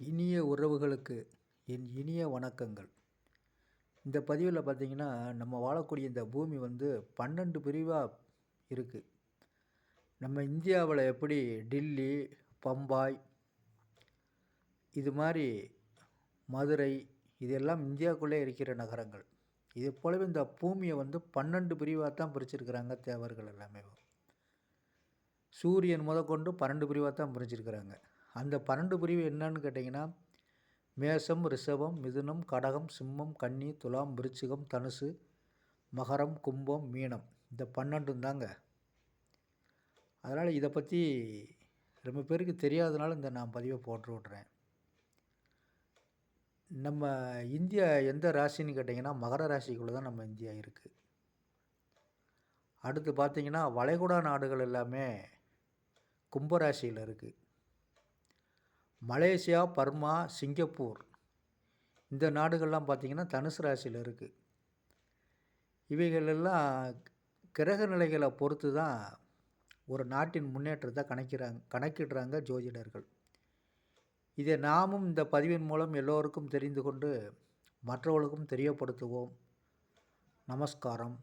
இனிய உறவுகளுக்கு என் இனிய வணக்கங்கள். இந்த பதிவில் பார்த்திங்கன்னா நம்ம வாழக்கூடிய இந்த பூமி வந்து பன்னெண்டு பிரிவாக இருக்குது நம்ம இந்தியாவில் எப்படி டில்லி பம்பாய் இது மாதிரி மதுரை இதெல்லாம் இந்தியாவுக்குள்ளே இருக்கிற நகரங்கள். இது போலவே இந்த பூமியை வந்து பன்னெண்டு பிரிவாக தான் பிரிச்சிருக்கிறாங்க தேவர்கள் எல்லாமே. சூரியன் முதற்கொண்டு பன்னெண்டு பிரிவாக தான் பிரிச்சிருக்கிறாங்க அந்த பன்னெண்டு பிரிவு என்னன்னு கேட்டிங்கன்னா மேஷம் ரிஷபம் மிதுனம் கடகம் சிம்மம் கன்னி துலாம் விருச்சிகம் தனுசு மகரம் கும்பம் மீனம். இந்த பன்னெண்டும் தாங்க. அதனால் இதை பற்றி ரொம்ப பேருக்கு தெரியாதனால இந்த நான் பதிவை போட்டு விட்றேன் நம்ம இந்தியா எந்த ராசின்னு கேட்டிங்கன்னா மகர ராசிக்குள்ளே தான் நம்ம இந்தியா இருக்குது அடுத்து பார்த்திங்கன்னா வளைகுடா நாடுகள் எல்லாமே கும்பராசியில் இருக்குது மலேசியா பர்மா சிங்கப்பூர். இந்த நாடுகள்லாம் பார்த்திங்கன்னா தனுசு ராசியில் இருக்குது இவைகளெல்லாம் கிரக நிலைகளை பொறுத்து தான் ஒரு நாட்டின் முன்னேற்றத்தை கணக்கிறாங்க கணக்கிடுறாங்க ஜோதிடர்கள். இதை நாமும் இந்த பதிவின் மூலம் எல்லோருக்கும் தெரிந்து கொண்டு மற்றவர்களுக்கும் தெரியப்படுத்துவோம். நமஸ்காரம்.